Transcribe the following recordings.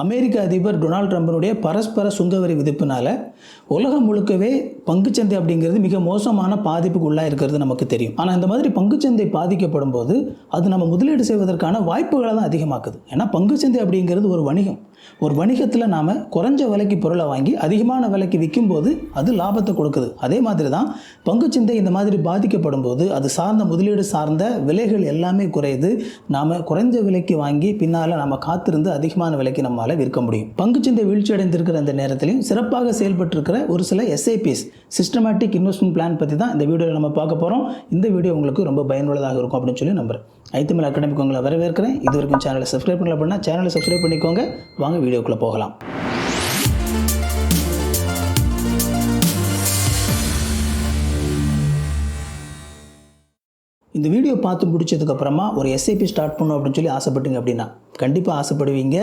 அமெரிக்க அதிபர் டொனால்ட் ட்ரம்பினுடைய பரஸ்பர சுங்கவரி விதிப்புனால உலகம் முழுக்கவே பங்குச்சந்தை அப்படிங்கிறது மிக மோசமான பாதிப்புக்கு உள்ளாக இருக்கிறது நமக்கு தெரியும். ஆனால் இந்த மாதிரி பங்குச்சந்தை பாதிக்கப்படும் போது அது நம்ம முதலீடு செய்வதற்கான வாய்ப்புகளை தான் அதிகமாக்குது. ஏன்னா பங்குச்சந்தை அப்படிங்கிறது ஒரு வணிகம். ஒரு வணிகத்தில் நாம் குறைஞ்ச விலைக்கு பொருளை வாங்கி அதிகமான விலைக்கு விற்கும்போது அது லாபத்தை கொடுக்குது. அதே மாதிரி தான் பங்குச்சந்தை இந்த மாதிரி பாதிக்கப்படும் போது அது சார்ந்த முதலீடு சார்ந்த விலைகள் எல்லாமே குறையுது. நாம் குறைஞ்ச விலைக்கு வாங்கி பின்னால் நம்ம காத்திருந்து அதிகமான விலைக்கு நம்ம நம்மளால் விற்க முடியும். பங்குச்சந்தை வீழ்ச்சி அடைந்திருக்கிற அந்த நேரத்திலையும் சிறப்பாக செயல்பட்டிருக்கிற ஒரு சில எஸ்ஐபிஸ் சிஸ்டமேட்டிக் இன்வெஸ்ட்மெண்ட் பிளான் பற்றி தான் இந்த வீடியோவில் நம்ம பார்க்க போகிறோம் இந்த வீடியோ உங்களுக்கு ரொம்ப பயனுள்ளதாக இருக்கும் அப்படின்னு சொல்லி நம்புறேன். ஐத்தமிழ் அகாடமிக்கு உங்களை வரவேற்கிறேன். இது வரைக்கும் சேனலை சப்ஸ்கிரைப் பண்ணல அப்படின்னா சேனலை சப்ஸ்கிரைப் பண்ணிக்கோங்க. வாங்க வீடியோக்குள்ளே போகலாம். இந்த வீடியோ பார்த்து முடிச்சதுக்கப்புறமா ஒரு எஸ்ஐபி ஸ்டார்ட் பண்ணணும் அப்படின்னு சொல்லி ஆசைப்பட்டீங்க அப்படின்னா கண்டிப்பாக ஆசைப்படுவீங்க.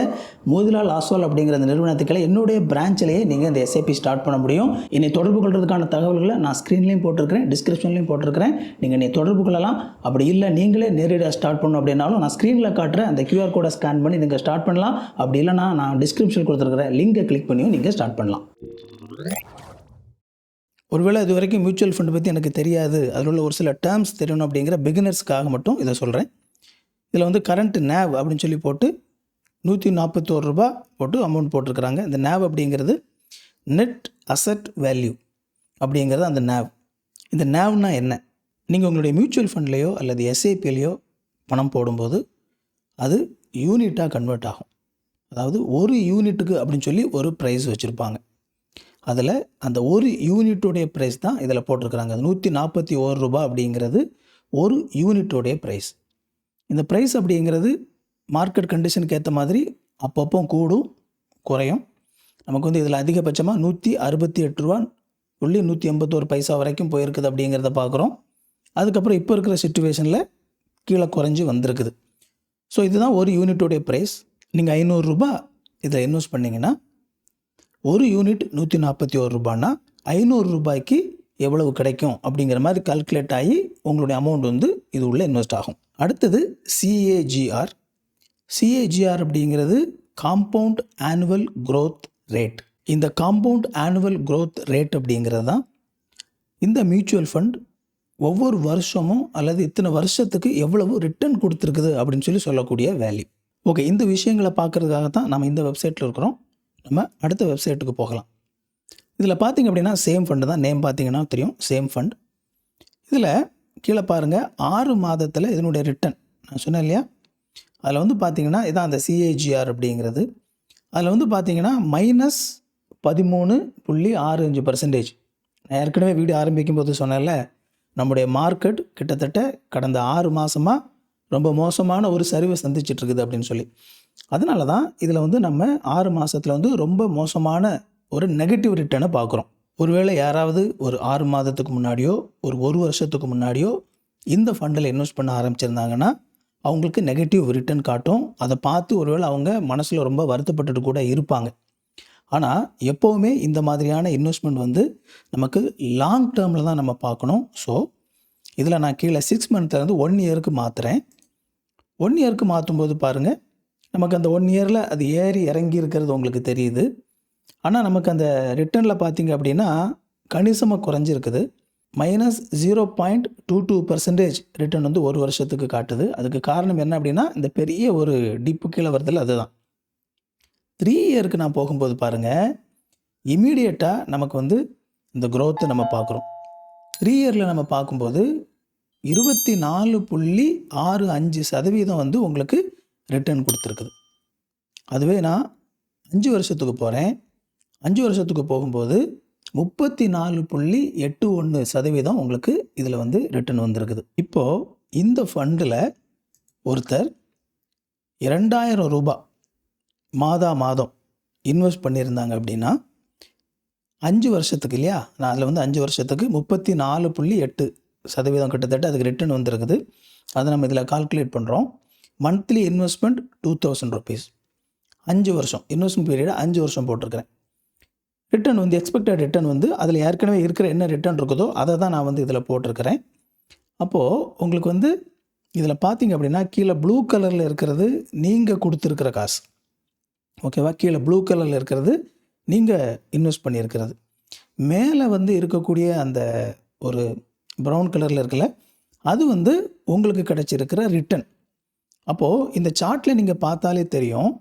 மோதிலால் ஆஸ்வால் அப்படிங்கிற அந்த நிறுவனத்துக்களை என்னுடைய பிரான்ச்சிலேயே நீங்கள் இந்த எஸ்ஐபி ஸ்டார்ட் பண்ண முடியும். என்னை தொடர்பு கொள்வதற்கான தகவல்களை நான் ஸ்க்ரீன்லேயும் போட்டிருக்கிறேன் டிஸ்கிரிப்ஷன்லையும் போட்டிருக்கிறேன். நீங்கள் என்னை தொடர்பு கொள்ளலாம். அப்படி இல்லை நீங்களே நேரடியாக ஸ்டார்ட் பண்ணணும் அப்படின்னாலும் நான் ஸ்க்ரீனில் காட்டுற அந்த கியூஆர் கோடை ஸ்கேன் பண்ணி நீங்கள் ஸ்டார்ட் பண்ணலாம். அப்படி இல்லைனா நான் டிஸ்கிரிப்ஷன் கொடுத்துருக்கிற லிங்கை கிளிக் பண்ணியும் நீங்கள் ஸ்டார்ட் பண்ணலாம். ஒருவேளை இது வரைக்கும் மியூச்சுவல் ஃபண்ட் பற்றி எனக்கு தெரியாது. அதில் உள்ள ஒரு சில டேர்ம்ஸ் தெரியணும் அப்படிங்கிற பிகினர்ஸ்க்காக மட்டும் இதை சொல்கிறேன் இதில் வந்து கரண்ட் நேவ் அப்படின்னு சொல்லி போட்டு நூற்றி நாற்பத்தோரு ரூபா போட்டு அமௌண்ட் போட்டிருக்கிறாங்க. இந்த நேவ் அப்படிங்கிறது நெட் அசட் வேல்யூ அப்படிங்கிறது அந்த நேவ் இந்த நேவ்னா என்ன? நீங்கள் உங்களுடைய மியூச்சுவல் ஃபண்ட்லேயோ அல்லது எஸ்ஐபிலையோ பணம் போடும்போது அது யூனிட்டாக கன்வெர்ட் ஆகும். அதாவது ஒரு யூனிட்டுக்கு அப்படின்னு சொல்லி ஒரு ப்ரைஸ் வச்சுருப்பாங்க. அதில் அந்த ஒரு யூனிட்டுடைய ப்ரைஸ் தான் இதில் போட்டிருக்கிறாங்க. நூற்றி நாற்பத்தி ஓரு ரூபா அப்படிங்கிறது ஒரு யூனிட்டோடைய ப்ரைஸ் இந்த ப்ரைஸ் அப்படிங்கிறது மார்க்கெட் கண்டிஷனுக்கு ஏற்ற மாதிரி அப்பப்போ கூடும் குறையும். நமக்கு வந்து இதில் அதிகபட்சமாக நூற்றி அறுபத்தி எட்டு ரூபா புள்ளி நூற்றி எண்பத்தோரு பைசா வரைக்கும் போயிருக்குது அப்படிங்கிறத பார்க்குறோம் அதுக்கப்புறம் இப்போ இருக்கிற சுச்சுவேஷனில் கீழே குறைஞ்சி வந்திருக்குது. ஸோ இதுதான் ஒரு யூனிட்டோடைய ப்ரைஸ் நீங்கள் ஐநூறுரூபா இதில் இன்வெஸ்ட் பண்ணிங்கன்னா ஒரு யூனிட் நூற்றி நாற்பத்தி ஒரு ரூபான்னா ஐநூறு ரூபாய்க்கு எவ்வளவு கிடைக்கும் அப்படிங்கிற மாதிரி கால்குலேட் ஆகி உங்களுடைய அமௌண்ட் வந்து இது உள்ளே இன்வெஸ்ட் ஆகும். அடுத்தது சிஏஜிஆர் சிஏஜிஆர் அப்படிங்கிறது காம்பவுண்ட் ஆனுவல் க்ரோத் ரேட் இந்த காம்பவுண்ட் ஆனுவல் க்ரோத் ரேட் அப்படிங்கிறது தான் இந்த மியூச்சுவல் ஃபண்ட் ஒவ்வொரு வருஷமும் அல்லது இத்தனை வருஷத்துக்கு எவ்வளவு ரிட்டர்ன் கொடுத்துருக்குது அப்படின்னு சொல்லி சொல்லக்கூடிய வேல்யூ ஓகே இந்த விஷயங்களை பார்க்குறதுக்காக தான் நம்ம இந்த வெப்சைட்டில் இருக்கிறோம். நம்ம அடுத்த வெப்சைட்டுக்கு போகலாம். இதில் பார்த்தீங்க அப்படின்னா சேம் ஃபண்டு தான். நேம் பார்த்தீங்கன்னா தெரியும். சேம் ஃபண்ட் இதில் கீழே பாருங்கள் ஆறு மாதத்தில் இதனுடைய ரிட்டர்ன் நான் சொன்னேன் இல்லையா? அதில் வந்து பார்த்தீங்கன்னா இதான் அந்த சிஏஜிஆர் அப்படிங்கிறது. அதில் வந்து பார்த்தீங்கன்னா மைனஸ் பதிமூணு புள்ளி ஆறு அஞ்சு பர்சன்டேஜ் நான் ஏற்கனவே வீடியோ ஆரம்பிக்கும் போது சொன்னேன்ல நம்முடைய மார்க்கெட் கிட்டத்தட்ட கடந்த ஆறு மாதமாக ரொம்ப மோசமான ஒரு சரிவை சந்திச்சிட்ருக்குது அப்படின்னு சொல்லி. அதனால தான் இதில் வந்து நம்ம ஆறு மாதத்தில் வந்து ரொம்ப மோசமான ஒரு நெகட்டிவ் ரிட்டர்னை பார்க்குறோம் ஒருவேளை யாராவது ஒரு ஆறு மாதத்துக்கு முன்னாடியோ ஒரு ஒரு வருஷத்துக்கு முன்னாடியோ இந்த ஃபண்டில் இன்வெஸ்ட் பண்ண ஆரம்பிச்சிருந்தாங்கன்னா அவங்களுக்கு நெகட்டிவ் ரிட்டர்ன் காட்டும். அதை பார்த்து ஒருவேளை அவங்க மனசில் ரொம்ப வருத்தப்பட்டுட்டு கூட இருப்பாங்க. ஆனால் எப்போவுமே இந்த மாதிரியான இன்வெஸ்ட்மெண்ட் வந்து நமக்கு லாங் டேர்மில் தான் நம்ம பார்க்கணும். ஸோ இதில் நான் கீழே சிக்ஸ் மந்த்லேருந்து ஒன் இயருக்கு மாற்றுறேன் ஒன் இயருக்கு மாற்றும் போது பாருங்கள் நமக்கு அந்த ஒன் இயரில் அது ஏறி இறங்கி இருக்கிறது உங்களுக்கு தெரியுது. ஆனால் நமக்கு அந்த ரிட்டர்னில் பார்த்தீங்க அப்படின்னா கணிசமாக குறைஞ்சிருக்குது. Minus zero point two two percentage return வந்து ஒரு வருஷத்துக்கு காட்டுது. அதுக்கு காரணம் என்ன அப்படின்னா இந்த பெரிய ஒரு டிப்பு கீழே வருதில் அதுதான். த்ரீ இயருக்கு நான் போகும்போது பாருங்கள் இமீடியட்டாக நமக்கு வந்து இந்த க்ரோத்தை நம்ம பார்க்குறோம் த்ரீ இயரில் நம்ம பார்க்கும்போது இருபத்தி நாலு புள்ளி ஆறு அஞ்சு சதவீதம் வந்து உங்களுக்கு ரிட்டர்ன் கொடுத்துருக்குது. அதுவே நான் அஞ்சு வருஷத்துக்கு போகிறேன் அஞ்சு வருஷத்துக்கு போகும்போது முப்பத்தி நாலு புள்ளி எட்டு ஒன்று சதவீதம் உங்களுக்கு இதில் வந்து ரிட்டர்ன் வந்திருக்குது. இப்போது இந்த ஃபண்டில் ஒருத்தர் இரண்டாயிரம் ரூபாய் மாதா மாதம் இன்வெஸ்ட் பண்ணியிருந்தாங்க அப்படின்னா அஞ்சு வருஷத்துக்கு இல்லையா? நான் அதில் வந்து அஞ்சு வருஷத்துக்கு முப்பத்தி நாலு புள்ளி எட்டு சதவீதம் கிட்டத்தட்ட அதுக்கு ரிட்டர்ன் வந்திருக்குது. அதை நம்ம இதில் கால்குலேட் பண்ணுறோம் monthly investment two thousand rupees அஞ்சு வருஷம். இன்வெஸ்ட்மெண்ட் பீரியட் அஞ்சு வருஷம் போட்டிருக்கிறேன். ரிட்டர்ன் வந்து எக்ஸ்பெக்டட் ரிட்டர்ன் வந்து அதில் ஏற்கனவே இருக்கிற என்ன ரிட்டர்ன் இருக்குதோ அதை தான் நான் வந்து இதில் போட்டிருக்கிறேன். அப்போது உங்களுக்கு வந்து இதில் பார்த்தீங்க அப்படின்னா கீழே ப்ளூ கலரில் இருக்கிறது நீங்கள் கொடுத்துருக்கிற காசு. ஓகேவா கீழே ப்ளூ கலரில் இருக்கிறது நீங்கள் இன்வெஸ்ட் பண்ணியிருக்கிறது. மேலே வந்து இருக்கக்கூடிய அந்த ஒரு ப்ரௌன் கலரில் இருக்கல அது வந்து உங்களுக்கு கிடச்சிருக்கிற ரிட்டன் அப்போது இந்த சார்ட்டில் நீங்கள் பார்த்தாலே தெரியும்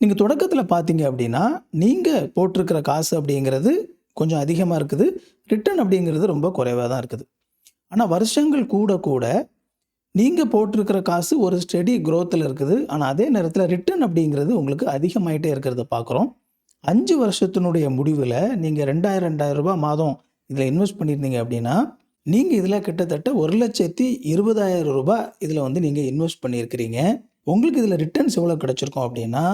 நீங்கள் தொடக்கத்தில் பார்த்தீங்க அப்படின்னா நீங்கள் போட்டிருக்கிற காசு அப்படிங்கிறது கொஞ்சம் அதிகமாக இருக்குது. ரிட்டர்ன் அப்படிங்கிறது ரொம்ப குறைவாக தான் இருக்குது. ஆனால் வருஷங்கள் கூட கூட நீங்கள் போட்டிருக்கிற காசு ஒரு ஸ்டெடி க்ரோத்தில் இருக்குது. ஆனால் அதே நேரத்தில் ரிட்டர்ன் அப்படிங்கிறது உங்களுக்கு அதிகமாயிட்டே இருக்கிறத பார்க்குறோம் அஞ்சு வருஷத்தினுடைய முடிவில் நீங்கள் ரெண்டாயிரம் ரெண்டாயிரம் ரூபாய் மாதம் இதில் இன்வெஸ்ட் பண்ணியிருந்தீங்க அப்படின்னா நீங்கள் இதில் கிட்டத்தட்ட ஒரு லட்சத்தி இருபதாயிரம் ரூபாய் இதில் வந்து நீங்கள் இன்வெஸ்ட் பண்ணியிருக்கிறீங்க. உங்களுக்கு இதில் ரிட்டர்ன்ஸ் எவ்வளோ கிடச்சிருக்கும் அப்படின்னா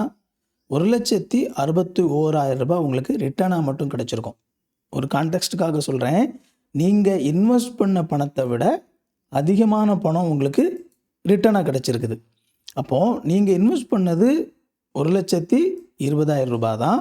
ஒரு லட்சத்தி அறுபத்தி ஓராயிரம் ரூபாய் உங்களுக்கு ரிட்டர்னாக மட்டும் கிடச்சிருக்கும். ஒரு கான்டெக்ட்டுக்காக சொல்கிறேன் நீங்கள் இன்வெஸ்ட் பண்ண பணத்தை விட அதிகமான பணம் உங்களுக்கு ரிட்டர்னாக கிடச்சிருக்குது. அப்போது நீங்கள் இன்வெஸ்ட் பண்ணது ஒரு லட்சத்தி இருபதாயிரம் ரூபாய் தான்.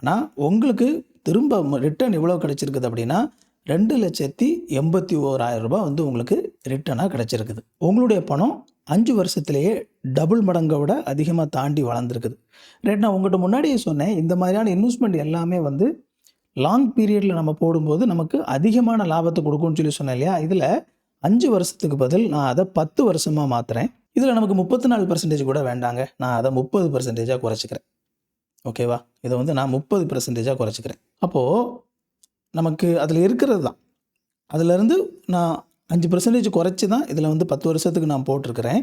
ஆனால் உங்களுக்கு திரும்ப ரிட்டர்ன் எவ்வளோ கிடச்சிருக்குது அப்படின்னா ரெண்டு லட்சத்தி எண்பத்தி ஓராயிரம் ரூபாய் வந்து உங்களுக்கு ரிட்டர்னாக கிடச்சிருக்குது. உங்களுடைய பணம் அஞ்சு வருஷத்துலேயே டபுள் மடங்கை விட அதிகமாக தாண்டி வளர்ந்துருக்குது. ரைட் நான் உங்கள்கிட்ட முன்னாடியே சொன்னேன் இந்த மாதிரியான இன்வெஸ்ட்மெண்ட் எல்லாமே வந்து லாங் பீரியடில் நம்ம போடும்போது நமக்கு அதிகமான லாபத்தை கொடுக்கும்னு சொல்லி சொன்னேன் இல்லையா? இதில் அஞ்சு வருஷத்துக்கு பதில் நான் அதை பத்து வருஷமாக மாற்றுறேன் இதில் நமக்கு முப்பத்தி நாலு பர்சன்டேஜ் கூட வேண்டாங்க. நான் அதை முப்பது பர்சன்டேஜாக குறைச்சிக்கிறேன். ஓகேவா இதை வந்து நான் முப்பது பர்சன்டேஜாக குறைச்சிக்கிறேன். அப்போது நமக்கு அதில் இருக்கிறது தான். அதிலேருந்து நான் அஞ்சு பர்சன்டேஜ் குறைச்சி தான் இதில் வந்து பத்து வருஷத்துக்கு நான் போட்டிருக்கிறேன்.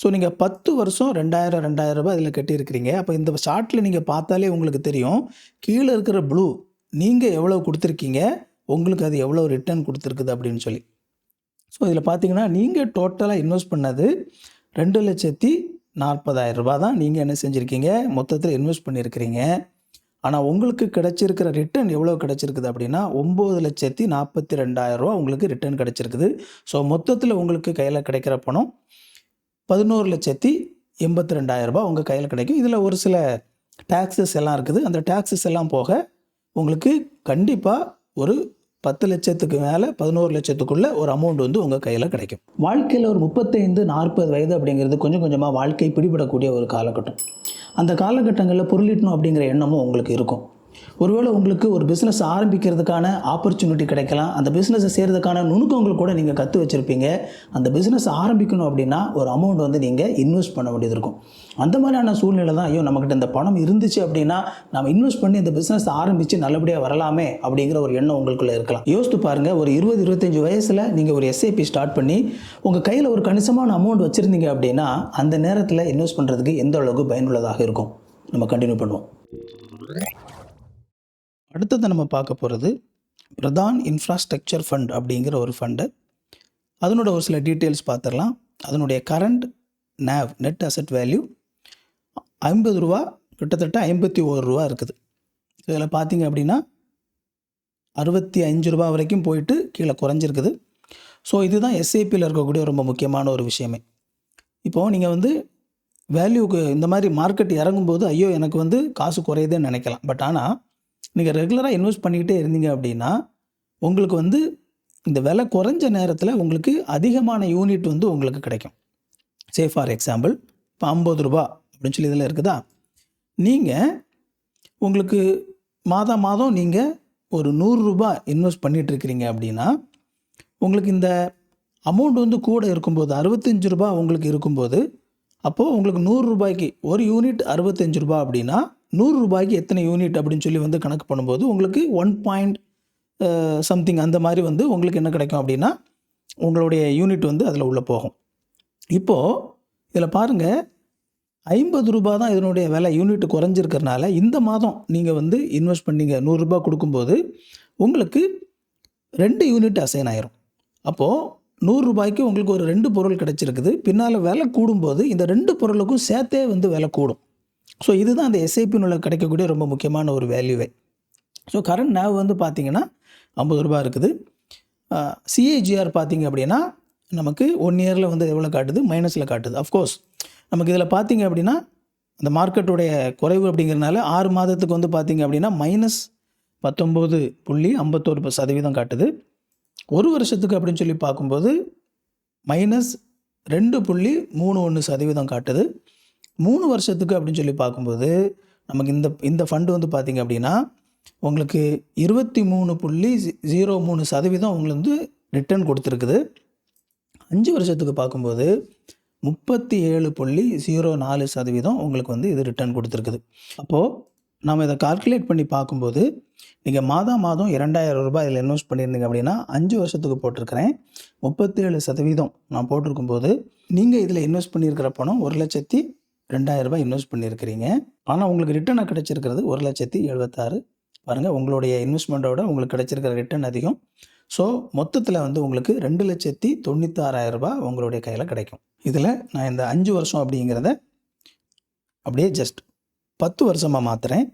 ஸோ நீங்கள் பத்து வருஷம் ரெண்டாயிரம் ரெண்டாயிரம் ரூபாய் இதில் கட்டியிருக்கிறீங்க. அப்போ இந்த ஷார்ட்டில் நீங்கள் பார்த்தாலே உங்களுக்கு தெரியும். கீழே இருக்கிற ப்ளூ நீங்கள் எவ்வளோ கொடுத்துருக்கீங்க? உங்களுக்கு அது எவ்வளோ ரிட்டர்ன் கொடுத்துருக்குது அப்படின்னு சொல்லி. ஸோ இதில் பார்த்தீங்கன்னா நீங்கள் டோட்டலாக இன்வெஸ்ட் பண்ணது ரெண்டு லட்சத்தி நாற்பதாயிரம் ரூபா தான் நீங்கள் என்ன செஞ்சுருக்கீங்க? மொத்தத்தில் இன்வெஸ்ட் பண்ணியிருக்கிறீங்க. ஆனால் உங்களுக்கு கிடச்சிருக்கிற ரிட்டர்ன் எவ்வளோ கிடச்சிருக்குது அப்படின்னா ஒம்பது லட்சத்தி நாற்பத்தி ரெண்டாயிரம் ரூபா உங்களுக்கு ரிட்டர்ன் கிடச்சிருக்குது. ஸோ மொத்தத்தில் உங்களுக்கு கையில் கிடைக்கிற பணம் பதினோரு லட்சத்தி எண்பத்தி ரெண்டாயிரம் உங்கள் கையில் கிடைக்கும். இதில் ஒரு சில டேக்ஸஸ் எல்லாம் இருக்குது. அந்த டேக்ஸஸ் எல்லாம் போக உங்களுக்கு கண்டிப்பாக ஒரு பத்து லட்சத்துக்கு மேலே பதினோரு லட்சத்துக்குள்ள ஒரு அமௌண்ட் வந்து உங்கள் கையில் கிடைக்கும். வாழ்க்கையில் ஒரு முப்பத்தைந்து நாற்பது வயது அப்படிங்கிறது கொஞ்சம் கொஞ்சமாக வாழ்க்கை பிடிபடக்கூடிய ஒரு காலகட்டம். அந்த காலகட்டங்களில் பொருளிட்டணும் அப்படிங்கிற எண்ணமும் உங்களுக்கு இருக்கும். ஒருவேளை உங்களுக்கு ஒரு பிஸ்னஸ் ஆரம்பிக்கிறதுக்கான ஆப்பர்ச்சுனிட்டி கிடைக்கலாம். அந்த பிஸ்னஸை செய்கிறதுக்கான நுணுக்கங்கள் கூட நீங்கள் கற்று வச்சுருப்பீங்க. அந்த பிஸ்னஸ் ஆரம்பிக்கணும் அப்படின்னா ஒரு அமௌண்ட் வந்து நீங்கள் இன்வெஸ்ட் பண்ண வேண்டியது இருக்கும். அந்த மாதிரியான சூழ்நிலை தான் ஐயோ நம்மக்கிட்ட இந்த பணம் இருந்துச்சு அப்படின்னா நம்ம இன்வெஸ்ட் பண்ணி இந்த பிஸ்னஸ் ஆரம்பித்து நல்லபடியாக வரலாமே அப்படிங்கிற ஒரு எண்ணம் உங்களுக்குள்ளே இருக்கலாம். யோசித்து பாருங்கள் ஒரு இருபது இருபத்தஞ்சி வயசில் நீங்கள் ஒரு எஸ்ஐபி ஸ்டார்ட் பண்ணி உங்கள் கையில் ஒரு கணிசமான அமௌண்ட் வச்சுருந்தீங்க அப்படின்னா அந்த நேரத்தில் இன்வெஸ்ட் பண்ணுறதுக்கு எந்த அளவுக்கு பயனுள்ளதாக இருக்கும்? நம்ம கண்டினியூ பண்ணுவோம். அடுத்தது நம்ம பார்க்க போகிறது பிரதான் இன்ஃப்ராஸ்ட்ரக்சர் ஃபண்ட் அப்படிங்கிற ஒரு ஃபண்டு அதனோட ஒரு சில டீட்டெயில்ஸ் பார்த்துடலாம். அதனுடைய current NAV net asset value ஐம்பது ரூபா கிட்டத்தட்ட ஐம்பத்தி ஒரு ரூபா இருக்குது. இதில் பார்த்தீங்க அப்படின்னா அறுபத்தி அஞ்சு ரூபா வரைக்கும் போயிட்டு கீழே குறைஞ்சிருக்குது. ஸோ இதுதான் எஸ்ஐபியில் இருக்கக்கூடிய ரொம்ப முக்கியமான ஒரு விஷயமே. இப்போது நீங்கள் வந்து வேல்யூக்கு இந்த மாதிரி மார்க்கெட் இறங்கும்போது ஐயோ எனக்கு வந்து காசு குறையுதுன்னு நினைக்கலாம். பட் ஆனால் நீங்கள் ரெகுலராக இன்வெஸ்ட் பண்ணிக்கிட்டே இருந்தீங்க அப்படின்னா உங்களுக்கு வந்து இந்த விலை குறைஞ்ச நேரத்தில் உங்களுக்கு அதிகமான யூனிட் வந்து உங்களுக்கு கிடைக்கும். சே ஃபார் எக்ஸாம்பிள் இப்போ ஐம்பது ரூபா அப்படின்னு சொல்லி இதில் இருக்குதா? நீங்கள் உங்களுக்கு மாதம் மாதம் நீங்கள் ஒரு நூறுரூபா இன்வெஸ்ட் பண்ணிகிட்ருக்கிறீங்க அப்படின்னா உங்களுக்கு இந்த அமௌண்ட் வந்து கூட இருக்கும்போது அறுபத்தஞ்சு ரூபா உங்களுக்கு இருக்கும்போது அப்போது உங்களுக்கு நூறுரூபாய்க்கு ஒரு யூனிட் அறுபத்தஞ்சு ரூபா அப்படின்னா நூறு ரூபாய்க்கு எத்தனை யூனிட் அப்படின்னு சொல்லி வந்து கணக்கு பண்ணும்போது உங்களுக்கு ஒன் பாயிண்ட் சம்திங் அந்த மாதிரி வந்து உங்களுக்கு என்ன கிடைக்கும் அப்படின்னா உங்களுடைய யூனிட் வந்து அதில் உள்ளே போகும். இப்போது இதில் பாருங்கள் ஐம்பது ரூபா தான் இதனுடைய விலை யூனிட் குறைஞ்சிருக்கிறனால இந்த மாதம் நீங்கள் வந்து இன்வெஸ்ட் பண்ணீங்க நூறுரூபா கொடுக்கும்போது உங்களுக்கு ரெண்டு யூனிட் அசைன் ஆயிரும். அப்போது நூறுரூபாய்க்கு உங்களுக்கு ஒரு ரெண்டு பொருள் கிடச்சிருக்குது. பின்னால் விலை கூடும்போது இந்த ரெண்டு பொருளுக்கும் சேர்த்தே வந்து விலை கூடும். ஸோ இதுதான் அந்த எஸ்ஐபி நூலில் கிடைக்கக்கூடிய ரொம்ப முக்கியமான ஒரு வேல்யூவே ஸோ கரண்ட் நேவ் வந்து பார்த்தீங்கன்னா ஐம்பது ரூபா இருக்குது. சிஏஜிஆர் பார்த்தீங்க அப்படின்னா நமக்கு ஒன் இயரில் வந்து எவ்வளோ காட்டுது? மைனஸில் காட்டுது. அஃப்கோர்ஸ் நமக்கு இதில் பார்த்தீங்க அப்படின்னா அந்த மார்க்கெட்டுடைய குறைவு அப்படிங்கிறனால ஆறு மாதத்துக்கு வந்து பார்த்தீங்க அப்படின்னா மைனஸ் பத்தொம்போது புள்ளி ஐம்பத்தோரு சதவீதம் காட்டுது. ஒரு வருஷத்துக்கு அப்படின்னு சொல்லி பார்க்கும்போது மைனஸ் ரெண்டு புள்ளி மூணு ஒன்று சதவீதம் காட்டுது. மூணு வருஷத்துக்கு அப்படின்னு சொல்லி பார்க்கும்போது நமக்கு இந்த இந்த ஃபண்டு வந்து பார்த்திங்க அப்படின்னா உங்களுக்கு இருபத்தி மூணு புள்ளி ஜீரோ மூணு சதவீதம் உங்களுக்கு வந்து ரிட்டர்ன் கொடுத்துருக்குது. அஞ்சு வருஷத்துக்கு பார்க்கும்போது முப்பத்தி ஏழு புள்ளி ஜீரோ நாலு சதவீதம் உங்களுக்கு வந்து இது ரிட்டர்ன் கொடுத்துருக்குது. அப்போது நம்ம இதை கால்குலேட் பண்ணி பார்க்கும்போது நீங்கள் மாதம் மாதம் இரண்டாயிரம் ரூபாய் இதில் இன்வெஸ்ட் பண்ணியிருந்தீங்க அப்படின்னா அஞ்சு வருஷத்துக்கு போட்டிருக்கிறேன். முப்பத்தேழு சதவீதம் நான் போட்டிருக்கும்போது நீங்கள் இதில் இன்வெஸ்ட் பண்ணியிருக்கிற பணம் ஒரு லட்சத்தி ரெண்டாயிரம் ரூபாய் இன்வெஸ்ட் பண்ணியிருக்கிறீங்க. ஆனால் உங்களுக்கு ரிட்டர்னாக கிடைச்சிருக்கிறது ஒரு லட்சத்தி எழுபத்தாறு பாருங்கள் உங்களுடைய இன்வெஸ்ட்மெண்ட்டோட உங்களுக்கு கிடைச்சிருக்கிற ரிட்டர்ன் அதிகம். ஸோ மொத்தத்தில் வந்து உங்களுக்கு ரெண்டு லட்சத்தி தொண்ணூத்தாறாயிரரூபா ரூபாய் உங்களுடைய கையில் கிடைக்கும். இதில் நான் இந்த அஞ்சு வருஷம் அப்படிங்கிறத அப்படியே ஜஸ்ட் பத்து வருஷமாக மாற்றுறேன்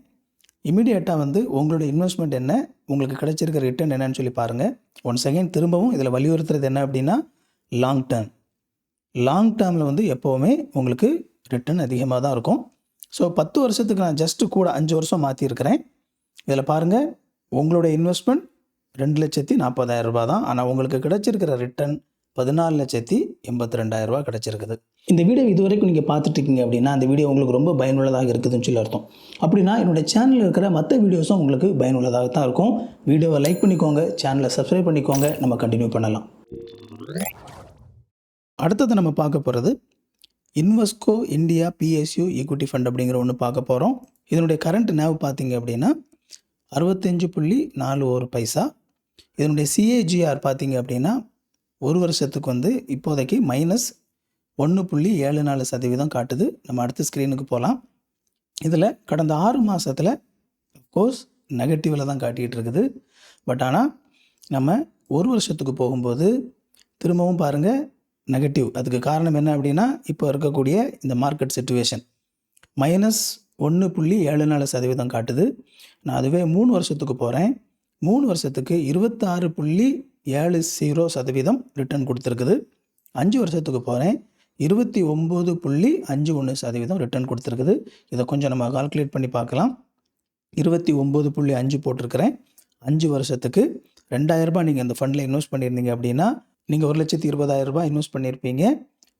இமீடியட்டாக வந்து உங்களுடைய இன்வெஸ்ட்மெண்ட் என்ன உங்களுக்கு கிடைச்சிருக்கிற ரிட்டர்ன் என்னன்னு சொல்லி பாருங்கள் ஒன் செகண்ட் திரும்பவும் இதில் வலியுறுத்துறது என்ன அப்படின்னா லாங் டேர்ம் லாங் டேர்மில் வந்து எப்போவுமே உங்களுக்கு ரிட்டர்ன் அதிகமாக தான் இருக்கும். ஸோ பத்து வருஷத்துக்கு நான் ஜஸ்ட்டு கூட அஞ்சு வருஷம் மாற்றிருக்கிறேன் இதில் பாருங்கள் உங்களுடைய இன்வெஸ்ட்மெண்ட் ரெண்டு லட்சத்தி நாற்பதாயிரம் ரூபா தான். ஆனால் உங்களுக்கு கிடச்சிருக்கிற ரிட்டர்ன் பதினாலு லட்சத்தி எண்பத்தி ரெண்டாயிரம் கிடச்சிருக்குது. இந்த வீடியோ இதுவரைக்கும் நீங்கள் பார்த்துட்டு இருக்கீங்க அப்படின்னா அந்த வீடியோ உங்களுக்கு ரொம்ப பயனுள்ளதாக இருக்குதுன்னு சொல்லி அர்த்தம். அப்படின்னா என்னுடைய சேனலில் இருக்கிற மற்ற வீடியோஸும் உங்களுக்கு பயனுள்ளதாக தான் இருக்கும் வீடியோவை லைக் பண்ணிக்கோங்க சேனலை சப்ஸ்கிரைப் பண்ணிக்கோங்க. நம்ம கண்டினியூ பண்ணலாம். அடுத்தது நம்ம பார்க்க போகிறது Invesco India PSU equity fund அப்படிங்கிற ஒன்று பார்க்க போகிறோம் இதனுடைய கரண்ட் நேவ் பார்த்தீங்க அப்படின்னா அறுபத்தஞ்சு புள்ளி நாலு ஒரு பைசா. இதனுடைய சிஏஜிஆர் பார்த்தீங்க அப்படின்னா ஒரு வருஷத்துக்கு வந்து இப்போதைக்கு மைனஸ் ஒன்று புள்ளி ஏழு நாலு சதவீதம் காட்டுது. நம்ம அடுத்த ஸ்க்ரீனுக்கு போகலாம் இதில் கடந்த ஆறு மாதத்தில் கோர்ஸ் நெகட்டிவில் தான் காட்டிகிட்டு இருக்குது. பட் ஆனால் நம்ம ஒரு வருஷத்துக்கு போகும்போது திரும்பவும் பாருங்கள் நெகட்டிவ் அதுக்கு காரணம் என்ன அப்படின்னா இப்போ இருக்கக்கூடிய இந்த மார்க்கெட் சுச்சுவேஷன் மைனஸ் ஒன்று புள்ளி ஏழு நாலு சதவீதம் காட்டுது. நான் அதுவே மூணு வருஷத்துக்கு போகிறேன் மூணு வருஷத்துக்கு இருபத்தாறு புள்ளி ஏழு ஜீரோ சதவீதம் ரிட்டர்ன் கொடுத்துருக்குது. அஞ்சு வருஷத்துக்கு போகிறேன் இருபத்தி ஒம்பது புள்ளி அஞ்சு ஒன்று சதவீதம் ரிட்டர்ன் கொடுத்துருக்குது. இதை கொஞ்சம் நம்ம கால்குலேட் பண்ணி பார்க்கலாம். இருபத்தி ஒம்பது புள்ளி அஞ்சு போட்டிருக்கிறேன். அஞ்சு வருஷத்துக்கு ரெண்டாயிரரூபா நீங்கள் அந்த ஃபண்டில் இன்வெஸ்ட் பண்ணியிருந்தீங்க அப்படின்னா நீங்கள் ஒரு லட்சத்தி இருபதாயிரம் ரூபாய் இன்வெஸ்ட் பண்ணியிருப்பீங்க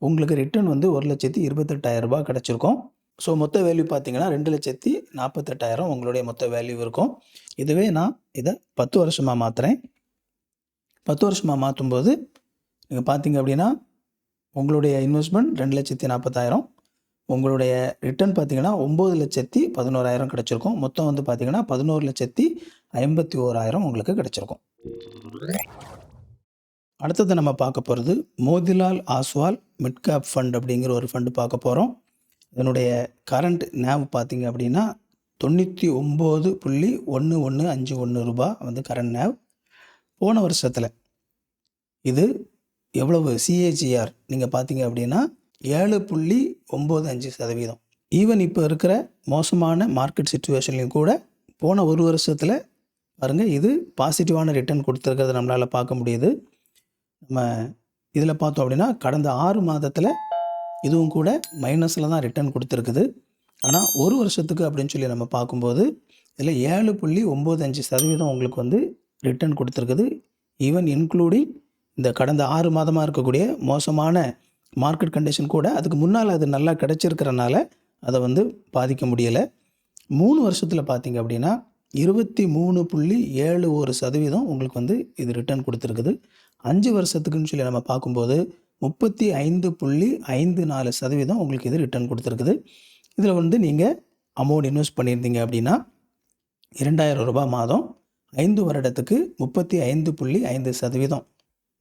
உங்களுக்கு ரிட்டர்ன் வந்து ஒரு லட்சத்தி இருபத்தெட்டாயிரம் ரூபாய் கிடச்சிருக்கும். ஸோ மொத்த வேல்யூ பார்த்தீங்கன்னா ரெண்டு லட்சத்தி நாற்பத்தெட்டாயிரம் உங்களுடைய மொத்த வேல்யூ இருக்கும். இதுவே நான் இதை பத்து வருஷமாக மாற்றுறேன் பத்து வருஷமாக மாற்றும்போது நீங்கள் பார்த்தீங்க அப்படின்னா உங்களுடைய இன்வெஸ்ட்மெண்ட் ரெண்டு லட்சத்தி நாற்பத்தாயிரம் உங்களுடைய ரிட்டர்ன் பார்த்தீங்கன்னா ஒம்பது லட்சத்தி பதினோராயிரம் கிடச்சிருக்கும். மொத்தம் வந்து பார்த்தீங்கன்னா பதினோரு லட்சத்தி ஐம்பத்தி ஓராயிரம் உங்களுக்கு கிடச்சிருக்கும். அடுத்தது நம்ம பார்க்க போகிறது மோதிலால் ஆஸ்வால் மிட்கேப் ஃபண்ட் அப்படிங்கிற ஒரு ஃபண்டு பார்க்க போகிறோம் இதனுடைய கரண்ட் நேவ் பார்த்தீங்க அப்படின்னா தொண்ணூற்றி ஒம்பது புள்ளி ஒன்று ஒன்று அஞ்சு ஒன்று ரூபா வந்து கரண்ட் நேவ் போன வருஷத்தில் இது எவ்வளவு சிஏஜிஆர் நீங்கள் பார்த்தீங்க அப்படின்னா ஏழு புள்ளி ஒம்பது அஞ்சு சதவீதம். ஈவன் இப்போ இருக்கிற மோசமான மார்க்கெட் சுச்சுவேஷன்லையும் கூட போன ஒரு வருஷத்தில் பாருங்கள் இது பாசிட்டிவான ரிட்டர்ன் கொடுத்துருக்கிறத நம்மளால் பார்க்க முடியுது. நம்ம இதில் பார்த்தோம் அப்படின்னா கடந்த ஆறு மாதத்தில் இதுவும் கூட மைனஸில் தான் ரிட்டர்ன் கொடுத்துருக்குது. ஆனால் ஒரு வருஷத்துக்கு அப்படின்னு சொல்லி நம்ம பார்க்கும்போது இதில் ஏழு புள்ளி ஒம்பது அஞ்சு சதவீதம் உங்களுக்கு வந்து ரிட்டர்ன் கொடுத்துருக்குது. ஈவன் இன்க்ளூடிங் இந்த கடந்த ஆறு மாதமாக இருக்கக்கூடிய மோசமான மார்க்கெட் கண்டிஷன் கூட அதுக்கு முன்னால் அது நல்லா கிடச்சிருக்கிறனால அதை வந்து பாதிக்க முடியலை. மூணு வருஷத்தில் பார்த்தீங்க அப்படின்னா இருபத்தி மூணு புள்ளி ஏழு ஒரு சதவீதம் உங்களுக்கு வந்து இது ரிட்டர்ன் கொடுத்துருக்குது. அஞ்சு வருஷத்துக்குன்னு சொல்லி நம்ம பார்க்கும்போது முப்பத்தி ஐந்து புள்ளி ஐந்து நாலு சதவீதம் உங்களுக்கு இது ரிட்டர்ன் கொடுத்துருக்குது. இதில் வந்து நீங்கள் அமௌண்ட் இன்வெஸ்ட் பண்ணியிருந்தீங்க அப்படின்னா இரண்டாயிரம் ரூபாய் மாதம் ஐந்து வருடத்துக்கு முப்பத்தி ஐந்து புள்ளி ஐந்து சதவீதம்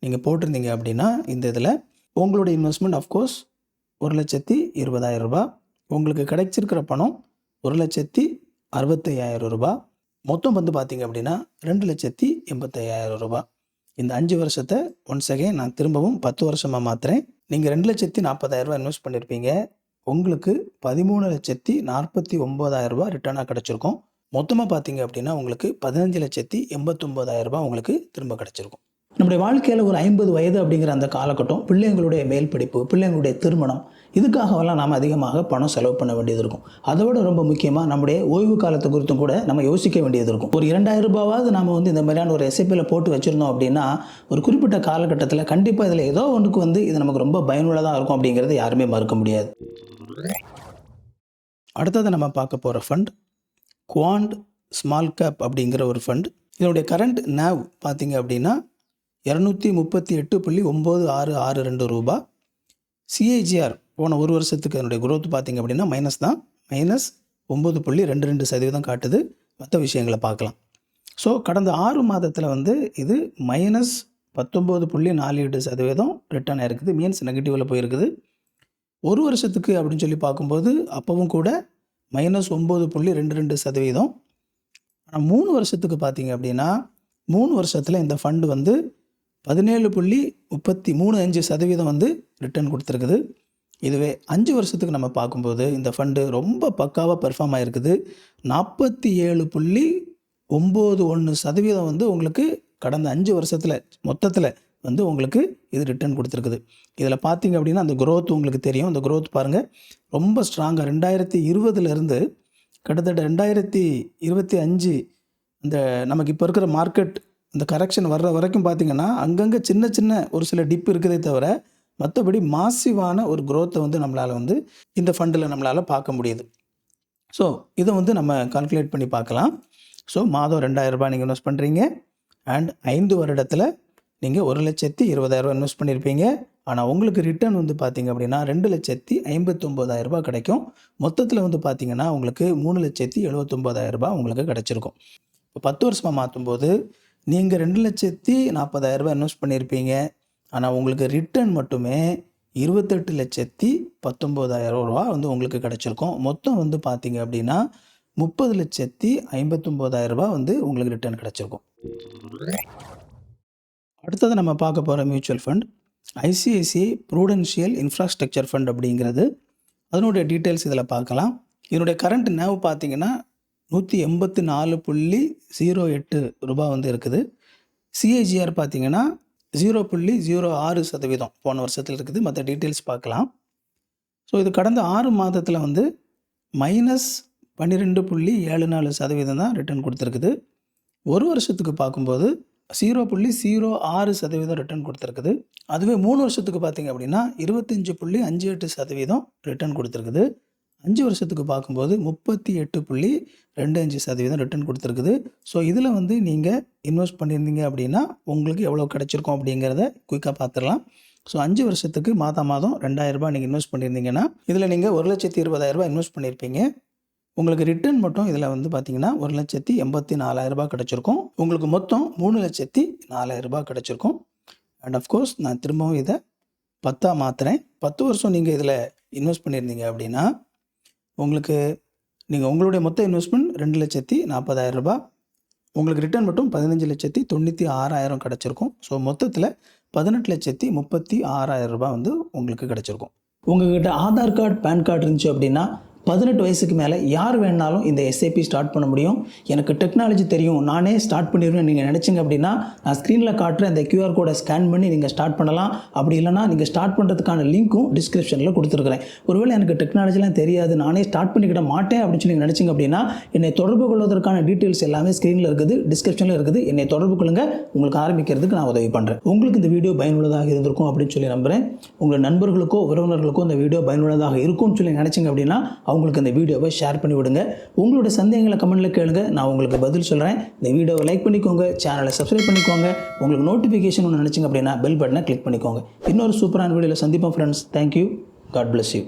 நீங்கள் போட்டிருந்தீங்க அப்படின்னா இந்த இதில் உங்களோட இன்வெஸ்ட்மெண்ட் அஃப்கோர்ஸ் ஒரு லட்சத்தி இருபதாயிரம் ரூபாய் உங்களுக்கு கிடைச்சிருக்கிற பணம் ஒரு லட்சத்தி அறுபத்தையாயிரம் ரூபாய். மொத்தம் வந்து பார்த்தீங்க அப்படின்னா ரெண்டு லட்சத்தி எண்பத்தையாயிரம் ரூபாய். இந்த அஞ்சு வருஷத்தை ஒன்ஸ் அகைன் நான் திரும்பவும் பத்து வருஷமாக மாற்றுறேன் நீங்கள் ரெண்டு லட்சத்தி நாற்பதாயிரரூபா இன்வெஸ்ட் பண்ணியிருப்பீங்க உங்களுக்கு பதிமூணு லட்சத்தி நாற்பத்தி ஒம்பதாயிரரூபா ரிட்டர்னாக கிடச்சிருக்கும். மொத்தமாக பார்த்தீங்க அப்படின்னா உங்களுக்கு பதினஞ்சு லட்சத்தி எண்பத்தொம்போதாயிரம் உங்களுக்கு திரும்ப கிடச்சிருக்கும். நம்முடைய வாழ்க்கையில் ஒரு ஐம்பது வயது அப்படிங்கிற அந்த காலகட்டம் பிள்ளைங்களுடைய மேல் படிப்பு பிள்ளைங்களுடைய திருமணம் இதுக்காகவெல்லாம் நாம் அதிகமாக பணம் செலவு பண்ண வேண்டியது இருக்கும். அதை விட ரொம்ப முக்கியமாக நம்முடைய ஓய்வு காலத்தை குறித்தும் கூட நம்ம யோசிக்க வேண்டியது இருக்கும். ஒரு இரண்டாயிரம் ரூபாவது நம்ம வந்து இந்த மாதிரியான ஒரு எஸ்ஐபியில் போட்டு வச்சுருந்தோம் அப்படின்னா ஒரு குறிப்பிட்ட காலகட்டத்தில் கண்டிப்பாக இதில் ஏதோ ஒன்றுக்கு வந்து இது நமக்கு ரொம்ப பயனுள்ளதாக இருக்கும் அப்படிங்கிறத யாருமே மறுக்க முடியாது. அடுத்தது நம்ம பார்க்க போகிற ஃபண்ட் குவாண்ட் ஸ்மால் கேப் அப்படிங்கிற ஒரு ஃபண்ட் இதனுடைய கரண்ட் நேவ் பார்த்தீங்க அப்படின்னா இரநூத்தி முப்பத்தி எட்டு புள்ளி ஒம்பது ஆறு ஆறு ரெண்டு ரூபா. சிஏஜிஆர் போன ஒரு வருஷத்துக்கு அதனுடைய குரோத் பார்த்தீங்க அப்படின்னா மைனஸ் தான். மைனஸ் ஒம்பது புள்ளி ரெண்டு ரெண்டு சதவீதம் காட்டுது. மற்ற விஷயங்களை பார்க்கலாம். ஸோ கடந்த ஆறு மாதத்தில் வந்து இது மைனஸ் பத்தொம்போது புள்ளி நாலு எட்டு சதவீதம் ரிட்டர்ன் ஆயிருக்குது. மீன்ஸ் நெகட்டிவில் போயிருக்குது. ஒரு வருஷத்துக்கு அப்படின்னு சொல்லி பார்க்கும்போது அப்போவும் கூட மைனஸ் ஒம்பது புள்ளி ரெண்டு ரெண்டு சதவீதம். ஆனால் மூணு வருஷத்துக்கு பார்த்தீங்க அப்படின்னா மூணு வருஷத்தில் இந்த ஃபண்டு வந்து பதினேழு புள்ளி முப்பத்தி மூணு அஞ்சு சதவீதம் வந்து ரிட்டர்ன் கொடுத்துருக்குது. இதுவே அஞ்சு வருஷத்துக்கு நம்ம பார்க்கும்போது இந்த ஃபண்டு ரொம்ப பக்காவாக பெர்ஃபார்ம் ஆகிருக்குது நாற்பத்தி ஏழு புள்ளி ஒம்பது ஒன்று சதவீதம் வந்து உங்களுக்கு கடந்த அஞ்சு வருஷத்தில் மொத்தத்தில் வந்து உங்களுக்கு இது ரிட்டர்ன் கொடுத்துருக்குது. இதில் பார்த்தீங்க அப்படின்னா அந்த க்ரோத் உங்களுக்கு தெரியும். அந்த க்ரோத் பாருங்கள் ரொம்ப ஸ்ட்ராங்காக ரெண்டாயிரத்தி இருபதுலேருந்து கிட்டத்தட்ட ரெண்டாயிரத்தி இருபத்தி அஞ்சு இந்த நமக்கு இப்போ இருக்கிற மார்க்கெட் இந்த கரெக்ஷன் வர்ற வரைக்கும் பார்த்தீங்கன்னா அங்கங்கே சின்ன சின்ன ஒரு சில டிப் இருக்குதே தவிர மற்றபடி மாசிவான ஒரு க்ரோத்தை வந்து நம்மளால் வந்து இந்த ஃபண்டில் நம்மளால் பார்க்க முடியுது. ஸோ இதை வந்து நம்ம கால்குலேட் பண்ணி பார்க்கலாம். ஸோ மாதம் ரெண்டாயிரம் ரூபாய் நீங்கள் இன்வெஸ்ட் பண்ணுறீங்க அண்ட் ஐந்து வருடத்தில் நீங்கள் ஒரு லட்சத்தி இருபதாயிரரூபா இன்வெஸ்ட் பண்ணியிருப்பீங்க ஆனால் உங்களுக்கு ரிட்டர்ன் வந்து பார்த்தீங்க அப்படின்னா ரெண்டு லட்சத்தி ஐம்பத்தொம்போதாயிரரூபா கிடைக்கும். மொத்தத்தில் வந்து பார்த்தீங்கன்னா உங்களுக்கு மூணு லட்சத்தி எழுபத்தொம்போதாயிரரூபா உங்களுக்கு கிடச்சிருக்கும். இப்போ பத்து வருஷமாக மாற்றும்போது நீங்கள் ரெண்டு லட்சத்தி நாற்பதாயிரரூபா இன்வெஸ்ட் பண்ணியிருப்பீங்க ஆனால் உங்களுக்கு ரிட்டர்ன் மட்டுமே இருபத்தெட்டு லட்சத்தி பத்தொம்போதாயிரம் ரூபா வந்து உங்களுக்கு கிடச்சிருக்கும். மொத்தம் வந்து பார்த்தீங்க அப்படின்னா முப்பது லட்சத்தி ஐம்பத்தொம்போதாயிரம் ரூபாய் வந்து உங்களுக்கு ரிட்டர்ன் கிடச்சிருக்கும். அடுத்தது நம்ம பார்க்க போகிற mutual fund ICICI Prudential infrastructure fund அப்படிங்கிறது. அதனுடைய டீட்டெயில்ஸ் இதில் பார்க்கலாம். இதனுடைய கரண்ட் நேவ் பார்த்தீங்கன்னா நூற்றி எண்பத்தி நாலு புள்ளி ஜீரோ எட்டு ரூபா வந்து இருக்குது. சிஏஜிஆர் பார்த்தீங்கன்னா ஜீரோ புள்ளி ஜீரோ ஆறு சதவீதம் போன வருஷத்தில் இருக்குது. மற்ற டீட்டெயில்ஸ் பார்க்கலாம். ஸோ இது கடந்த ஆறு மாதத்தில் வந்து மைனஸ் பன்னிரெண்டு புள்ளி ஏழு நாலு சதவீதம் தான் ரிட்டர்ன் கொடுத்துருக்குது. ஒரு வருஷத்துக்கு பார்க்கும்போது ஜீரோ புள்ளி ஜீரோ ஆறு சதவீதம் ரிட்டர்ன் கொடுத்துருக்குது. அதுவே மூணு வருஷத்துக்கு பார்த்தீங்க அப்படின்னா இருபத்தஞ்சு புள்ளி அஞ்சு எட்டு சதவீதம் ரிட்டர்ன் கொடுத்துருக்குது. அஞ்சு வருஷத்துக்கு பார்க்கும்போது முப்பத்தி எட்டு புள்ளி ரெண்டு அஞ்சு சதவீதம் ரிட்டர்ன் கொடுத்துருக்குது. ஸோ இதில் வந்து நீங்கள் இன்வெஸ்ட் பண்ணியிருந்தீங்க அப்படின்னா உங்களுக்கு எவ்வளோ கிடச்சிருக்கும் அப்படிங்கிறத குயிக்காக பார்த்துடலாம். ஸோ அஞ்சு வருஷத்துக்கு மாதம் மாதம் ரெண்டாயிரரூபா நீங்கள் இன்வெஸ்ட் பண்ணியிருந்தீங்கன்னா இதில் நீங்கள் ஒரு லட்சத்தி இருபதாயிரரூபா இன்வெஸ்ட் பண்ணியிருப்பீங்க. உங்களுக்கு ரிட்டர்ன் மட்டும் இதில் வந்து பார்த்தீங்கன்னா ஒரு லட்சத்தி எண்பத்தி நாலாயிரரூபா கிடச்சிருக்கும். உங்களுக்கு மொத்தம் மூணு லட்சத்தி நாலாயிரரூபா கிடச்சிருக்கும். அண்ட் அஃப்கோர்ஸ் நான் திரும்பவும் இதை பத்தாக மாற்றுறேன் பத்து வருஷம் நீங்கள் இதில் இன்வெஸ்ட் பண்ணியிருந்தீங்க அப்படின்னா உங்களுக்கு நீங்கள் உங்களுடைய மொத்த இன்வெஸ்ட்மெண்ட் ரெண்டு லட்சத்தி நாற்பதாயிரம் ரூபாய். உங்களுக்கு ரிட்டர்ன் மட்டும் பதினஞ்சு லட்சத்தி தொண்ணூற்றி ஆறாயிரம் கிடச்சிருக்கும். ஸோ மொத்தத்தில் பதினெட்டு லட்சத்தி முப்பத்தி ஆறாயிரம் ரூபாய் வந்து உங்களுக்கு கிடச்சிருக்கும். உங்ககிட்ட ஆதார் கார்டு பேன் கார்டு இருந்துச்சு அப்படின்னா பதினெட்டு வயசுக்கு மேலே யார் வேணாலும் இந்த எஸ்ஏபி ஸ்டார்ட் பண்ண முடியும். எனக்கு டெக்னாலஜி தெரியும். நானே ஸ்டார்ட் பண்ணிடுவேன். நீங்கள் நினச்சிங்க அப்படின்னா நான் ஸ்க்ரீனில் காட்டுற இந்த கியூஆர் கோடை ஸ்கேன் பண்ணி நீங்கள் ஸ்டார்ட் பண்ணலாம். அப்படி இல்லைனா நீங்கள் ஸ்டார்ட் பண்ணுறதுக்கான லிங்க்கும் டிஸ்கிரிப்ஷனில் கொடுத்துருக்குறேன். ஒருவேளை எனக்கு டெக்னாலஜிலாம் தெரியாது. நானே ஸ்டார்ட் பண்ணிக்கிட மாட்டேன் அப்படின்னு சொல்லி நீங்கள் நினச்சிங்க அப்படின்னா என்னை தொடர்பு கொள்வதற்கான டீட்டெயில்ஸ் எல்லாமே ஸ்க்ரீனில் இருக்குது டிஸ்கிரிப்ஷனில் இருக்குது. என்னை தொடர்பு கொள்ளுங்க. உங்களுக்கு ஆரம்பிக்கிறதுக்கு நான் உதவி பண்ணுறேன் உங்களுக்கு இந்த வீடியோ பயனுள்ளதாக இருந்திருக்கும் அப்படின்னு சொல்லி நம்புகிறேன் உங்கள் நண்பர்களுக்கோ உறவினர்களுக்கோ இந்த வீடியோ பயனுள்ளதாக இருக்கும்னு சொல்லி நினச்சிங்க அப்படின்னா அவங்களுக்கு இந்த வீடியோவை ஷேர் பண்ணி விடுங்க. உங்களுடைய சந்தேகங்களை கமெண்ட்டில் கேளுங்க. நான் உங்களுக்கு பதில் சொல்கிறேன் இந்த வீடியோவை லைக் பண்ணிக்கோங்க. சேனலை சப்ஸ்கிரைப் பண்ணிக்கோங்க. உங்களுக்கு நோட்டிஃபிகேஷன் ஒன்று நினச்சிங்க அப்படின்னா பெல் பட்டனை கிளிக் பண்ணிக்கோங்க. இன்னொரு சூப்பரான வீடியோவில் சந்திப்போம் friends thank you god bless you